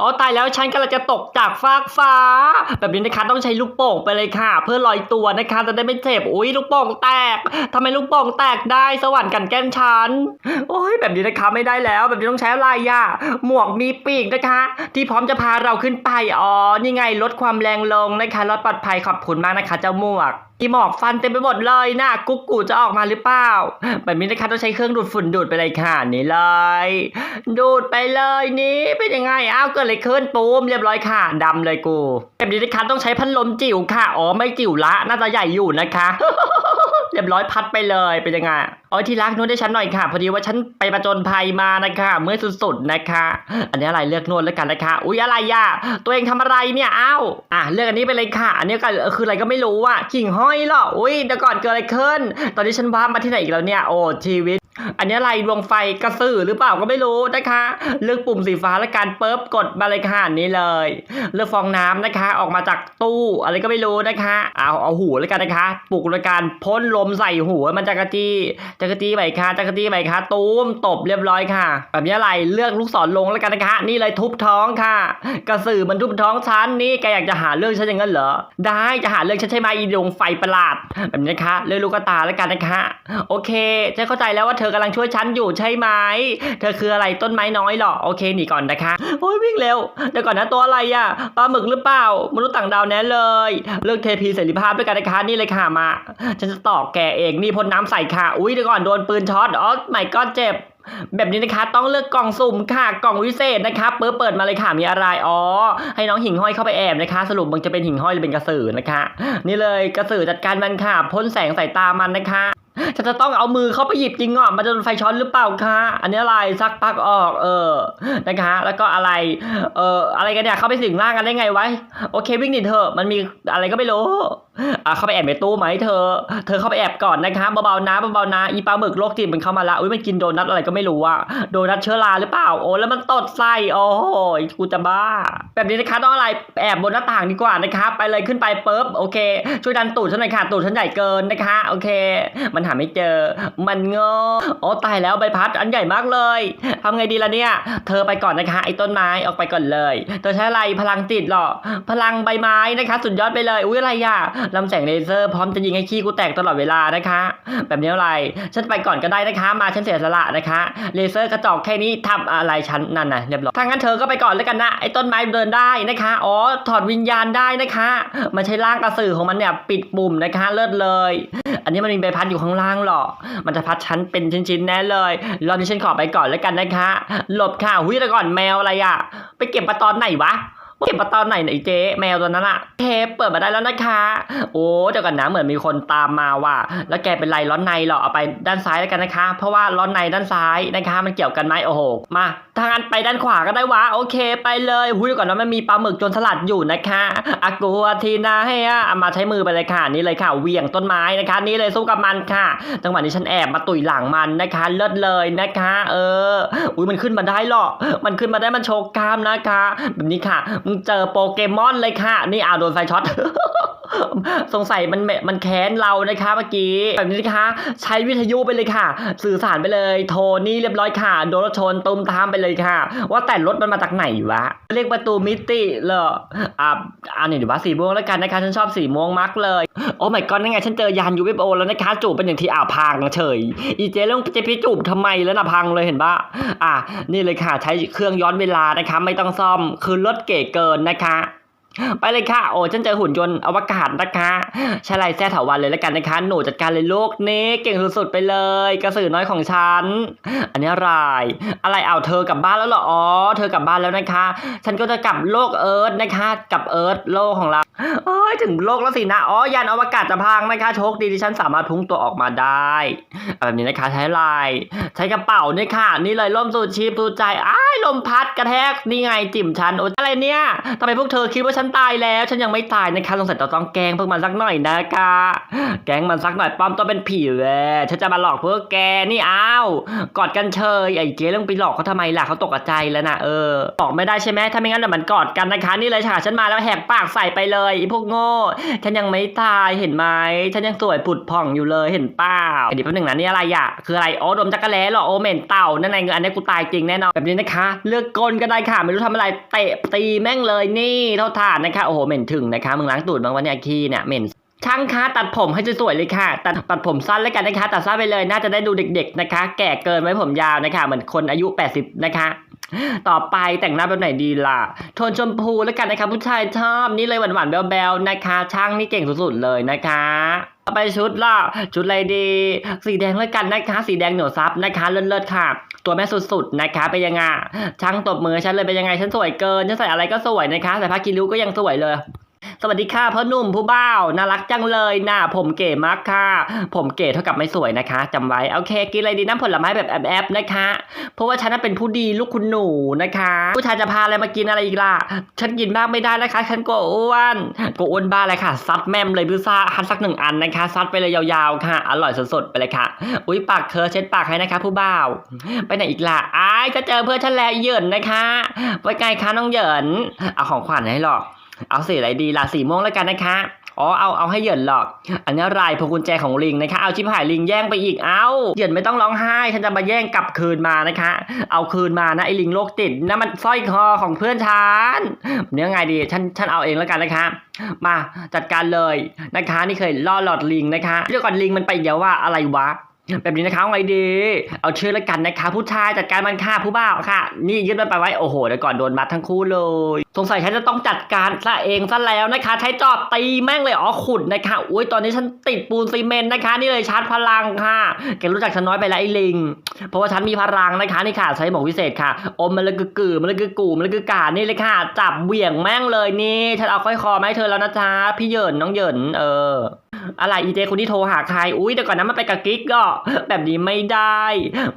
อ๋อตายแล้วฉันกำลังจะตกจากฟากฟ้า แบบนี้นะคะต้องใช้ลูกโป่งไปเลยค่ะ เพื่อลอยตัวนะคะจะได้ไม่เจ็บอุ้ยลูกโป่งแตกทำไมลูกโป่งแตกได้สวรรค์กันแกล้งฉันโอ้ยแบบนี้นะคะไม่ได้แล้ว แบบนี้ต้องใช้อะไรอะหมวกมีปีกนะคะ ที่พร้อมจะพาเราขึ้นไปอ๋อนี่ไงลดความแรงลงนะคะลดปลอดภัยขอบคุณมากนะคะ เจ้าหมวกอีหมอกฟันเต็มไปหมดเลยนะกุ๊กกูจะออกมาหรือเปล่าแบบนี้นะคะต้องใช้เครื่องดูดฝุ่นดูดไปเลยค่ะนี่เลย ดูดไปเลยนี่เป็นยังไงอ้าวเกิดอะไรขึ้นปูมเรียบร้อยค่ะดำเลยกูแบบนี้นะคะต้องใช้พัดลมจิ๋วค่ะอ๋อไม่จิ๋วละน่าจะใหญ่อยู่นะคะ เรียบร้อยพัดไปเลยเป็นยังไง อ๋อที่รักนวดให้ฉันหน่อยค่ะ พอดีว่าฉันไปประจนภัยมานะคะ เมื่อยสุดๆนะคะ อันนี้อะไรเลือกนวดแล้วกันนะคะ อุ๊ยอะไรย่ะตัวเองทำอะไรเนี่ยอ้าวอะเลือกอันนี้ไปเลยค่ะ อันนี้ก็คืออะไรก็ไม่รู้อะกิ่งห้อยหรอ อุ้ยเดี๋ยวก่อนเกิดอะไรขึ้น ตอนนี้ฉันว้ามาที่ไหนอีกแล้วเนี่ย โอ้ชีวิต อันนี้อะไรดวงไฟกระสือหรือเปล่าก็ไม่รู้นะคะ เลือกปุ่มสีฟ้าและการเปิบกดมาเลยค่ะนี้เลย เลือกฟองน้ำนะคะ ออกมาจากตู้อะไรก็ไม่รู้นะคะเอาเอาหูแล้วกันนะคะปลุกโดยการพ่นลมใส่หัวมันจะกระจี้จะกระจี้ไหมคะจะกระจี้ไหมคะตูมตบเรียบร้อยค่ะ แบบนี้อะไรเลือกลูกศรลงแล้วกันนะคะ นี่เลยทุบท้องค่ะ กระสือมันทุบท้องฉันนี่แกอยากจะหาเรื่องฉันอย่างนั้นเหรอได้จะหาเรื่องฉันใช่ไหมอีดวงไฟประหลาดแบบนี้นะคะเลือกลูกตาแล้วกันนะคะ โอเคฉันเข้าใจแล้วว่าเธอธอกำลังช่วยฉันอยู่ใช่ไหมเธอคืออะไรต้นไม้น้อยเหรอโอเคหนีก่อนนะคะโอ้ยวิ่งเร็วเดี๋ยวก่อนนะตัวอะไรอะปลาหมึกหรือเปล่ามนุษย์ต่างดาวแน่เลยเลือกเทพีเสรีภาพด้วยกันนะคะนี่เลยค่ะมา ฉันจะตอกแกเองนี่พ่นน้ำใส่ค่ะอุ้ยเดี๋ยวก่อนโดนปืนช็อตอ๋อไม่ก็เจ็บแบบนี้นะคะต้องเลือกกล่องสุ่มค่ะกล่องวิเศษนะคะเปิดเปิดมาเลยค่ะมีอะไรอ๋อให้น้องหิ่งห้อยเข้าไปแอบนะคะ สรุปมันจะเป็นหิ่งห้อยหรือเป็นกระสือนะคะ นี่เลยกระสือจัดการมันค่ะพ่นแสงใส่ตามันนะคะ ฉันจะต้องเอามือเข้าไปหยิบจริงอะมันจะโดนไฟช็อตหรือเปล่าคะ อันนี้อะไรซักปักออก เออ นะคะ แล้วก็อะไร เอออะไรกันเนี่ย เข้าไปสิงร่างกันได้ไงไว้ โอเควิ่งหนีเถอะ มันมีอะไรก็ไม่รู้ อะเข้าไปแอบในตู้ไหมเธอ เธอเข้าไปแอบก่อนนะคะเบาๆนะเบาๆนะอีปลาหมึกโรคจิตมันเข้ามาละอุ้ยมันกินโดนัทอะไรก็ไม่รู้อะโดนัทเชื้อราหรือเปล่าโอ้แล้วมันตดใส่โอ้ยกูจะบ้า แบบนี้นะคะต้องอะไรแอบบนหน้าต่างดีกว่านะคะไปเลยขึ้นไปปุ๊บโอเค ช่วยดันตูดฉันหน่อยค่ะตูดฉันใหญ่เกินนะคะ โอเค มันหาไม่เจอ มันงอโอ้ตายแล้วใบพัดอันใหญ่มากเลยทำไงดีล่ะเนี่ย เธอไปก่อนนะคะไอ้ต้นไม้ออกไปก่อนเลยเธอใช้อะไรพลังจิตหรอพลังใบไม้นะคะ สุดยอดไปเลยอุ้ยอะไรอะลำแสงเลเซอร์พร้อมจะยิงให้ขี้กูแตกตลอดเวลานะคะ แบบนี้อะไร ฉันไปก่อนก็ได้นะคะ มาฉันเสียสละนะคะ เลเซอร์กระจอกแค่นี้ทำอะไรฉันนั่นนะเรียบร้อยถ้างั้นเธอก็ไปก่อนแล้วกันนะไอ้ต้นไม้เดินได้นะคะ อ๋อถอดวิญญาณได้นะคะมันใช้ร่างกระสือของมันเนี่ยปิดปุ่มนะคะเลิศเลย อันนี้มันมีใบพัดอยู่ข้างล่างหรอมันจะพัดฉันเป็นชิ้นๆแน่เลยรอบนี้ฉันขอไปก่อนแล้วกันนะคะ หลบค่ะหุ้ยแต่ก่อนแมวอะไรอะไปเก็บมาตอนไหนวะ เก็บมาตอนไหนไหนเจ๊แมวตัวนั้นอะเทปเปิดมาได้แล้วนะคะ โอ้เดี๋ยวกันนะเหมือนมีคนตามมาว่ะแล้วแกเป็นไรร้อนในหรอเอาไปด้านซ้ายแล้วกันนะคะ เพราะว่าร้อนในด้านซ้ายนะคะ มันเกี่ยวกันไหมโอ้โหมาทางนั้นไปด้านขวาก็ได้วะโอเค ไปเลยหุ้ยเดี๋ยวก่อนนะมันมีปลาหมึกจนสลัดอยู่นะคะอากูอาทีนาให้อะเอามาใช้มือไปเลยค่ะนี่เลยค่ะเวียงต้นไม้นะคะ นี่เลยสู้กับมันค่ะจังหวะนี้ฉันแอบมาตุยหลังมันนะคะเลิศเลยนะคะ เออ อุ้ยมันขึ้นมาได้หรอมันขึ้นมาได้มันโชว์กล้ามนะคะ แบบนี้ค่ะเจอโปเกมอนเลยค่ะ นี่อ่าโดนไฟช็อต สงสัยมันมันแค้นเรานะคะเมื่อกี้แบบนี้นะคะ ใช้วิทยุไปเลยค่ะ สื่อสารไปเลย โทรนี่เรียบร้อยค่ะ โดนรถชนตุ้มตามไปเลยค่ะ ว่าแต่รถมันมาจากไหนวะเรียกประตูมิติเหรออ่าอันนี้ดีว่าสีม่วงแล้วกันนะคะ ฉันชอบสีม่วงมากเลย โอ้ไม่ก็นั่นไงฉันเจอยาน UFO แล้วนะคะ จูบเป็นอย่างที่อ่าวพังเฉย อีเจเรื่องจะไปจูบทำไมแล้วนะพังเลยเห็นปะอะนี่เลยค่ะ ใช้เครื่องย้อนเวลานะคะ ไม่ต้องซ่อมคือรถเก๋เกินนะคะ ไปเลยค่ะ โอ้ฉันเจอหุ่นยนต์อวกาศนะคะใช่ไรแซ่ถาวันเลยแล้วกันนะคะ หนูจัดการเลยลูกนี่เก่งสุดๆไปเลย กระสือน้อยของฉัน อันนี้อะไร อะไรเอาเธอกลับบ้านแล้วเหรอ อ๋อ เธอกลับบ้านแล้วนะคะ ฉันก็จะกลับโลกเอิร์ธนะคะกลับเอิร์ธโลกของเราโอ้ยถึงโลกแล้วสินะ อ๋อ ยานอวกาศจะพังนะคะ โชคดีที่ฉันสามารถพุ่งตัวออกมาได้แบบนี้นะคะใช้ลาย ใช้กระเป๋าเนี่ยค่ะ นี่เลยล่มสูดชีพสูดใจ อ้ายลมพัดกระแทก นี่ไงจิ่มฉัน โอ้ยอะไรเนี่ยทำไมพวกเธอคิดว่าฉันนตายแล้ว ฉันยังไม่ตายนะคะสงสัยจะต้องแกล้งพวกมันสักหน่อยนะคะ แกล้งมันสักหน่อยปลอมตัวเป็นผีเลยฉันจะมาหลอกพวกแกนี่อ้าวกอดกันเชยไอ้เจ๊เรื่องไปหลอกเขาทำไมล่ะเขาตกใจแล้วนะเออบอกไม่ได้ใช่ไหมถ้าไม่งั้นเดี๋ยวมันกอดกันนะคะ นี่เลยค่ะ ฉันมาแล้วแหกปากใส่ไปเลยไอ้พวกโง่ฉันยังไม่ตายเห็นไหมฉันยังสวยผุดผ่องอยู่เลยเห็นเปล่าเดี๋ยวแป๊บหนึงนะนี่อะไรอะคืออะไรโอ้ดมจักรแล้หรอโอเมนเต่านั่นไงอันนี้กูตายจริงแน่นอนแบบนี้นะคะ เลือกกลก็ได้ค่ะไม่รู้ทำอะไรเตะตีแม่งเลยนี่เท่าฐานนะคะโอ้โหเหม็นถึงนะคะมึงล้างตูดบางวันเนี่ยขี้เนี่ยเหม็นช่างคะตัดผมให้สวยๆเลยค่ะ ตัดตัดผมสั้นแล้วกันนะคะ ตัดสั้นไปเลยน่าจะได้ดูเด็ก ๆนะคะ แก่เกินไว้ผมยาวนะคะ เหมือนคนอายุ 80 นะคะ ต่อไปแต่งหน้าแบบไหนดีล่ะ โทนชมพูแล้วกันนะคะผู้ชายชอบนี่เลยหวานๆแบลๆนะคะ ช่างนี่เก่งสุดๆเลยนะคะต่อไปชุดล่ะ ชุดอะไรดี สีแดงแล้วกันนะคะ สีแดงเหนียวซับนะคะเลิศๆค่ะ ตัวแม่สุดๆนะคะเป็นยังไงช่างตบมือฉันเลยเป็นยังไงฉันสวยเกินฉันใส่อะไรก็สวยนะคะใส่ผ้ากิริ้วก็ยังสวยเลย สวัสดีค่ะพ่อหนุ่มผู้บ่าวน่ารักจังเลยนะผมเก๋มากค่ะ ผมเก๋เท่ากับไม่สวยนะคะจำไว้โอเคกินอะไรดีน้ำผลไม้แบบแอบๆนะคะ เพราะว่าฉันเป็นผู้ดีลูกคุณหนูนะคะ ผู้ชายจะพาอะไรมากินอะไรอีกล่ะฉันกินมากไม่ได้นะคะ ฉันก็อ้วนก็อ้วนบ้าเลยค่ะซัดแม่มเลยพิซซ่าฮันสักหนึ่งอันนะคะซัดไปเลยยาวๆค่ะ อร่อยสดๆไปเลยค่ะ อุ้ยปากเคอเช็ดปากให้นะคะ ผู้บ่าวไปไหนอีกล่ะอ้ายจะเจอเพื่อนฉันแล้วเหยินนะคะไปไกลคะน้องเหยินเอาของขวัญให้หรอก เอาสีอะไรดีล่ะสีม่วงแล้วกันนะคะ อ๋อ เอา เอาให้เหยินหรอก อันนี้ลายพวงกุญแจของลิงนะคะ เอาชิบหายลิงแย่งไปอีก เอาเหยินไม่ต้องร้องไห้ ฉันจะมาแย่งกลับคืนมานะคะ เอาคืนมานะไอ้ลิงโรคติดนั่นมันสร้อยคอของเพื่อนฉันเนี่ยไงดี ฉัน ฉันเอาเองแล้วกันนะคะ มาจัดการเลยนะคะ นี่เคยล่อหลอดลิงนะคะเดี๋ยวก่อนลิงมันไปเดี๋ยวว่าอะไรวะ แบบนี้นะคะไงดี เอาชื่อแล้วกันนะคะ ผู้ชายจัดการมันค่ะผู้บ่าวค่ะ นี่ยึดมันไปไว้ โอ้โหเดี๋ยวก่อนโดนมัดทั้งคู่เลย สงสัยฉันจะต้องจัดการซะเองซะแล้วนะคะ ใช้จอบตีแม่งเลยอ๋อขุดนะคะอุ้ยตอนนี้ฉันติดปูนซีเมนต์นะคะ นี่เลยชาร์จพลังค่ะแกรู้จักฉันน้อยไปแล้วไอ้ลิง เพราะว่าฉันมีพลังนะคะนี่ค่ะใช้หมวกวิเศษค่ะ อมมันเลยกือกือมันเลยกือกูมันเลยกือกานี่เลยค่ะ จับเหวี่ยงแม่งเลยนี่ ฉันเอาค่อยคอมาให้เธอแล้วนะจ๊ะพี่เหยินน้องเหยินเออ อะไรอีเจคนที่โทรหาใคร อุ้ยเดี๋ยวก่อนนะมันไปกับกิ๊กก็ แบบนี้ไม่ได้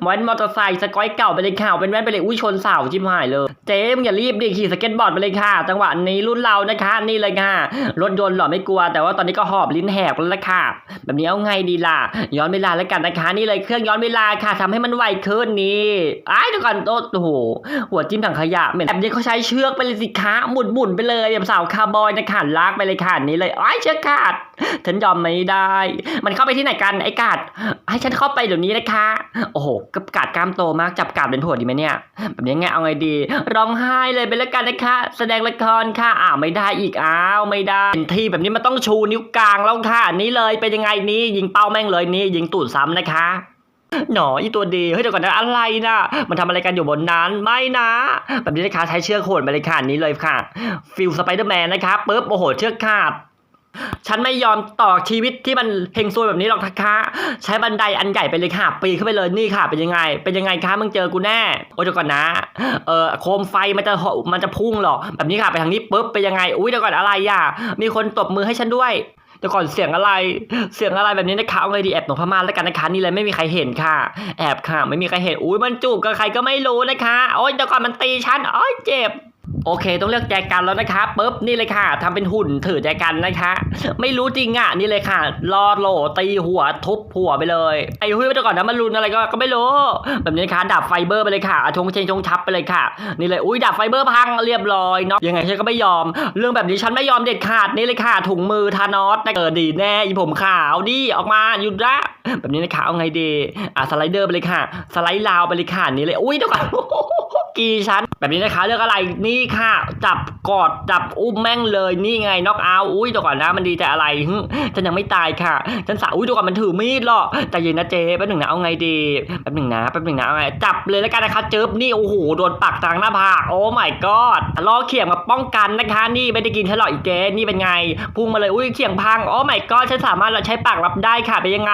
แว้นมอเตอร์ไซค์สกอยเก่าไปเลยค่ะเป็นแว่นไปเลยอุ้ยชนเสาชิบหายเลย เจ๊มึงอย่ารีบดิขี่สเก็ตบอร์ดไปเลยค่ะ จังหวะนี้รุ่นเรานะคะนี่เลยค่ะ รถยนต์หรอไม่กลัว แต่ว่าตอนนี้ก็หอบลิ้นแหกแล้วล่ะค่ะ แบบนี้เอาไงดีล่ะ ย้อนเวลาแล้วกันนะคะ นี่เลยเครื่องย้อนเวลาค่ะทำให้มันไวขึ้นนี่ไอ้เดี๋ยวก่อนโอ้โหหัวจิ้มถังขยะเหม็นแบบนี้เขาใช้เชือกไปเลยสิคะหมุนหมุนๆไปเลยแบบสาวคาร์บอยนะคะลากไปเลยค่ะนี่เลยอ้ายเชือกขาดฉันยอมไม่ได้ มันเข้าไปที่ไหนกันไอ้กาดให้ฉันเข้าไปเดี๋ยวนี้นะคะ โอ้โหกับกาดกล้ามโตมากจับกาดเป็นผัวดีไหมเนี่ย แบบนี้ไงเอาไงดี ร้องไห้เลยไปแล้วกันนะคะ แสดงละครค่ะอ้าวไม่ได้อีกอ้าวไม่ได้เป็นทีแบบนี้มันต้องชูนิ้วกลางแล้วค่ะนี่เลยเป็นยังไงนี่ยิงเป้าแม่งเลยนี่ยิงตูดซ้ำนะคะหนออีตัวดีเฮ้ยเดี๋ยวก่อนนะอะไรนะมันทำอะไรกันอยู่บนนั้นไม่นะ แบบนี้นะคะใช้เชือกโขนไปเลยค่ะนี้เลยค่ะฟิลสไปเดอร์แมนนะคะปุ๊บโอ้โหเชือกขาด ฉันไม่ยอมต่อชีวิตที่มันเฮงซวยแบบนี้หรอกนะคะใช้บันไดอันใหญ่ไปเลยค่ะ ปีนขึ้นไปเลยนี่ค่ะ เป็นยังไง เป็นยังไงคะมึงเจอกูแน่ โอ้ยเดี๋ยวก่อนนะ เออโคมไฟมันจะมันจะพุ่งหรอแบบนี้ค่ะ ไปทางนี้ปุ๊บเป็นยังไง อุ้ยเดี๋ยวก่อนอะไรอะ มีคนตบมือให้ฉันด้วยเดี๋ยวก่อนเสียงอะไร เสียงอะไรแบบนี้นะคะเอาไงดีแอบหนพม่าแล้วกันนะคะนี่เลยไม่มีใครเห็นค่ะ แอบค่ะ ไม่มีใครเห็นอุ้ยมันจูบกับใครก็ไม่รู้นะคะโอ้ยเดี๋ยวก่อนมันตีฉันโอ้ยเจ็บ โอเค ต้องเลือกแจกันแล้วนะคะปุ๊บนี่เลยค่ะทำเป็นหุ่นถือแจกันนะคะ ไม่รู้จริงอะนี่เลยค่ะ รอโหลตีหัวทุบหัวไปเลยไอ้หุ้ยไปก่อนนะมันรุนอะไรก็ก็ไม่รู้ แบบนี้นะคะดับไฟเบอร์ไปเลยค่ะชงเชงชงชับไปเลยค่ะ นี่เลยอุ้ยดับไฟเบอร์พังเรียบร้อยเนาะยังไงฉันก็ไม่ยอม เรื่องแบบนี้ฉันไม่ยอมเด็ดขาดนี่เลยค่ะ ถุงมือทานอสนะเออดีแน่อีผมขาวดิออกมาหยุดละแบบนี้นะคะเอาไงดีอะสไลเดอร์ไปเลยค่ะ สไลด์ลาวไปเลยค่ะนี่เลยอุ้ยเดี๋ยวก่อน กี่ชั้น แบบนี้นะคะเลือกอะไรนี่ค่ะ จับกอดจับอุ้มแม่งเลยนี่ไงน็อกเอาอุ้ยเดี๋ยวก่อนนะมันดีแต่อะไรฉันยังไม่ตายค่ะฉันสาอุ้ยเดี๋ยวก่อนมันถือมีดหรอกแต่เย็นนะเจ๊แป๊บหนึ่งนะเอาไงดีแป๊บหนึ่งนะแป๊บหนึ่งนะเอาไงจับเลยแล้วกันนะคะเจิบนี่โอ้โหโดนปักกลางหน้าผากโอ้ my god ล้อเขียงมาป้องกันนะคะนี่ไม่ได้กินฉันหรอกอีเจ๊นี่เป็นไงพุ่งมาเลยอุ้ยเขียงพังโอ้ my god ฉันสามารถใช้ปากรับได้ค่ะเป็นยังไง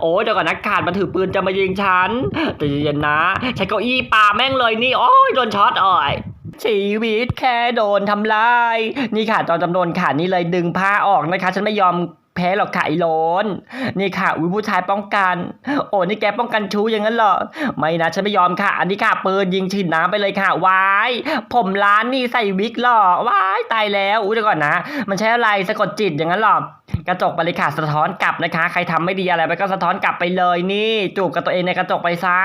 โอ้ยเดี๋ยวก่อนนะขาดมาถือปืนจะมายิงฉันแต่เย็นนะใช้เก้าอี้ปาแม่งเลยนี่โอ้ยโดนช็อตอ่อยชีวิตแค่โดนทำลาย นี่ค่ะตอนจำนวนค่ะนี่เลยดึงผ้าออกนะคะ ฉันไม่ยอมแพ้หรอกค่ะไอ้โลนนี่ค่ะอุ้ยผู้ชายป้องกัน โอ้นี่แกป้องกันชู้อย่างนั้นเหรอไม่นะฉันไม่ยอมค่ะ อันนี้ค่ะปืนยิงฉีดน้ำไปเลยค่ะวายผมร้านนี่ใส่วิกหรอวายตายแล้วอุ้ยเดี๋ยวก่อนนะ มันใช้อะไรสะกดจิตอย่างนั้นเหรอกระจกไปเลยค่ะสะท้อนกลับนะคะ ใครทำไม่ดีอะไรไปก็สะท้อนกลับไปเลยนี่ จูบกับตัวเองในกระจกไปซะ